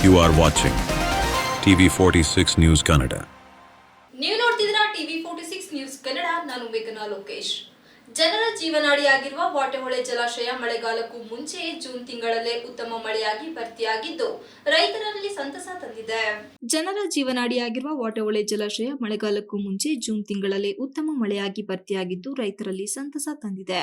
You are watching TV 46 News Kannada. ನೀವು ನೋಡ್ತಿದ್ದೀರಾ TV forty six news Kannada ನಾನು ಮೇಘನಾ ಲೋಕೇಶ್ ಜನರ ಜೀವನಾಡಿಯಾಗಿರುವ ವಾಟೆಹೊಳೆ ಜಲಾಶಯ ಮಳೆಗಾಲಕ್ಕೂ ಮುಂಚೆಯೇ ಜೂನ್ ತಿಂಗಳಲ್ಲೇ ಉತ್ತಮ ಮಳೆಯಾಗಿ ಭರ್ತಿಯಾಗಿದ್ದು, ರೈತರಲ್ಲಿ ಸಂತಸ ತಂದಿದೆ. ಜನರ ಜೀವನಾಡಿಯಾಗಿರುವ ವಾಟೆಹೊಳೆ ಜಲಾಶಯ ಮಳೆಗಾಲಕ್ಕೂ ಮುಂಚೆ ಜೂನ್ ತಿಂಗಳಲ್ಲೇ ಉತ್ತಮ ಮಳೆಯಾಗಿ ಭರ್ತಿಯಾಗಿದ್ದು, ರೈತರಲ್ಲಿ ಸಂತಸ ತಂದಿದೆ.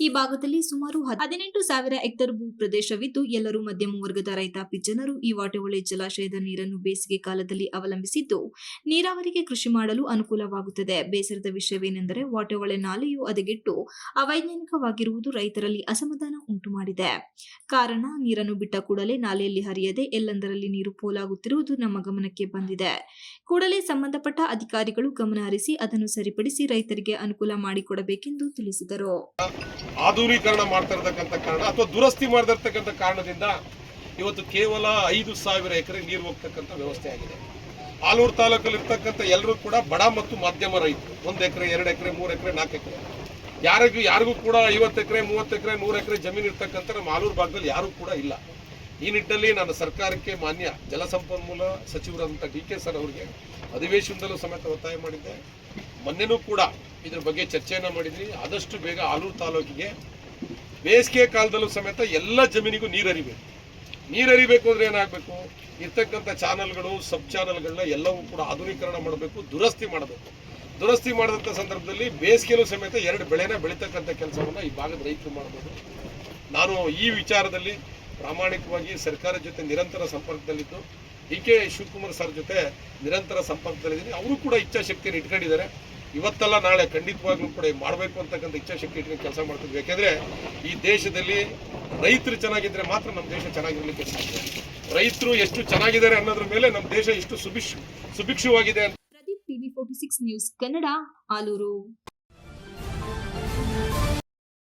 ಈ ಭಾಗದಲ್ಲಿ ಸುಮಾರು ಹದಿನೆಂಟು ಸಾವಿರ ಹೆಕ್ಟೇರ್ ಭೂ ಪ್ರದೇಶವಿದ್ದು ಎಲ್ಲರೂ ಮಧ್ಯಮ ವರ್ಗದ ರೈತಾಪಿ ಜನರು ಈ ವಾಟೆಹೊಳೆ ಜಲಾಶಯದ ನೀರನ್ನು ಬೇಸಿಗೆ ಕಾಲದಲ್ಲಿ ಅವಲಂಬಿಸಿದ್ದು, ನೀರಾವರಿಗೆ ಕೃಷಿ ಮಾಡಲು ಅನುಕೂಲವಾಗುತ್ತದೆ. ಬೇಸರದ ವಿಷಯವೇನೆಂದರೆ, ವಾಟೆಹೊಳೆ ನಾಲೆಯು ಹದಗೆಟ್ಟು ಅವೈಜ್ಞಾನಿಕವಾಗಿರುವುದು ರೈತರಲ್ಲಿ ಅಸಮಾಧಾನ ಉಂಟು ಮಾಡಿದೆ. ಕಾರಣ, ನೀರನ್ನು ಬಿಟ್ಟ ಕೂಡಲೇ ನಾಲೆಯಲ್ಲಿ ಹರಿಯದೆ ಎಲ್ಲೆಂದರಲ್ಲಿ ನೀರು ಪೋಲಾಗುತ್ತಿರುವುದು ನಮ್ಮ ಗಮನಕ್ಕೆ ಬಂದಿದೆ. ಕೂಡಲೇ ಸಂಬಂಧಪಟ್ಟ ಅಧಿಕಾರಿಗಳು ಗಮನ ಹರಿಸಿ ಅದನ್ನು ಸರಿಪಡಿಸಿ ರೈತರಿಗೆ ಅನುಕೂಲ ಮಾಡಿಕೊಡಬೇಕೆಂದು ತಿಳಿಸಿದರು. ಆಧುನೀಕರಣ ಮಾಡ್ತಾ ಕಾರಣ ಅಥವಾ ದುರಸ್ತಿ ಮಾಡಿರ್ತಕ್ಕಂಥ ಕಾರಣದಿಂದ ಇವತ್ತು ಕೇವಲ ಐದು ಸಾವಿರ ಎಕರೆ ನೀರು ಹೋಗ್ತಕ್ಕಂಥ ವ್ಯವಸ್ಥೆ ಆಗಿದೆ. ಆಲೂರು ತಾಲೂಕಲ್ಲಿ ಇರ್ತಕ್ಕಂಥ ಎಲ್ಲರೂ ಕೂಡ ಬಡ ಮತ್ತು ಮಧ್ಯಮ ರೈತರು. ಒಂದು ಎಕರೆ, ಎರಡು ಎಕರೆ, ಮೂರು ಎಕರೆ, ನಾಲ್ಕು ಎಕರೆ. ಯಾರಿಗೂ ಯಾರಿಗೂ ಕೂಡ ಐವತ್ತು ಎಕರೆ, ಮೂವತ್ತು ಎಕರೆ ನೂರು ಎಕರೆ ಜಮೀನು ಇರ್ತಕ್ಕಂಥ ನಮ್ಮ ಆಲೂರು ಭಾಗದಲ್ಲಿ ಯಾರೂ ಕೂಡ ಇಲ್ಲ. ಈ ನಿಟ್ಟಿನಲ್ಲಿ ನಾನು ಸರ್ಕಾರಕ್ಕೆ ಮಾನ್ಯ ಜಲಸಂಪನ್ಮೂಲ ಸಚಿವರಾದಂಥ ಡಿ ಕೆ ಸರ್ ಅವರಿಗೆ ಅಧಿವೇಶನದಲ್ಲೂ ಸಮೇತ ಒತ್ತಾಯ ಮಾಡಿದ್ದೆ. ಮೊನ್ನೆನೂ ಕೂಡ ಇದ್ರ ಬಗ್ಗೆ ಚರ್ಚೆಯನ್ನು ಮಾಡಿದ್ವಿ. ಆದಷ್ಟು ಬೇಗ ಆಲೂರು ತಾಲೂಕಿಗೆ ಬೇಸಿಗೆ ಕಾಲದಲ್ಲೂ ಸಮೇತ ಎಲ್ಲ ಜಮೀನಿಗೂ ನೀರು ಹರಿಬೇಕು ನೀರು ಹರಿಬೇಕು ಅಂದರೆ ಏನಾಗಬೇಕು? ಇರ್ತಕ್ಕಂಥ ಚಾನಲ್ಗಳು, ಸಬ್ ಚಾನಲ್ಗಳನ್ನ ಎಲ್ಲವೂ ಕೂಡ ಆಧುನೀಕರಣ ಮಾಡಬೇಕು, ದುರಸ್ತಿ ಮಾಡಬೇಕು. ದುರಸ್ತಿ ಮಾಡಿದಂಥ ಸಂದರ್ಭದಲ್ಲಿ ಬೇಸಿಗೆಲೂ ಸಮೇತ ಎರಡು ಬೆಳೆನ ಬೆಳೀತಕ್ಕಂಥ ಕೆಲಸವನ್ನು ಈ ಭಾಗದ ರೈತರು ಮಾಡಬಹುದು ನಾನು ಈ ವಿಚಾರದಲ್ಲಿ ಪ್ರಾಮಾಣಿಕವಾಗಿ ಸರ್ಕಾರದ ಜೊತೆ ನಿರಂತರ ಸಂಪರ್ಕದಲ್ಲಿದ್ದು, ಡಿ ಕೆ ಶಿವಕುಮಾರ್ ಸರ್ ಜೊತೆ ನಿರಂತರ ಸಂಪರ್ಕದಲ್ಲಿದ್ದೀನಿ. ಅವರು ಕೂಡ ಇಚ್ಛಾಶಕ್ತಿಯನ್ನು ಇಟ್ಕೊಂಡಿದ್ದಾರೆ. ಇವತ್ತಲ್ಲ ನಾಳೆ ಖಂಡಿತವಾಗ್ಲೂ ಕೂಡ ಮಾಡಬೇಕು ಅಂತಕ್ಕಂಥ ಇಚ್ಛಾಶಕ್ತಿ ಇಟ್ಕೊಂಡು ಕೆಲಸ ಮಾಡ್ತಿದ್ವಿ. ಯಾಕೆಂದರೆ ಈ ದೇಶದಲ್ಲಿ ರೈತರು ಚೆನ್ನಾಗಿದ್ರೆ ಮಾತ್ರ ನಮ್ಮ ದೇಶ ಚೆನ್ನಾಗಿರಲಿಕ್ಕೆ ಸಾಧ್ಯ. ರೈತರು ಎಷ್ಟು ಚೆನ್ನಾಗಿದ್ದಾರೆ ಅನ್ನೋದ್ರ ಮೇಲೆ ನಮ್ಮ ದೇಶ ಎಷ್ಟು ಸುಭಿಕ್ಷ, ಸುಭಿಕ್ಷವಾಗಿದೆ ಅಂತ ಸಿಕ್ಸ್ ನ್ಯೂಸ್ ಕನ್ನಡ ಆಲೂರು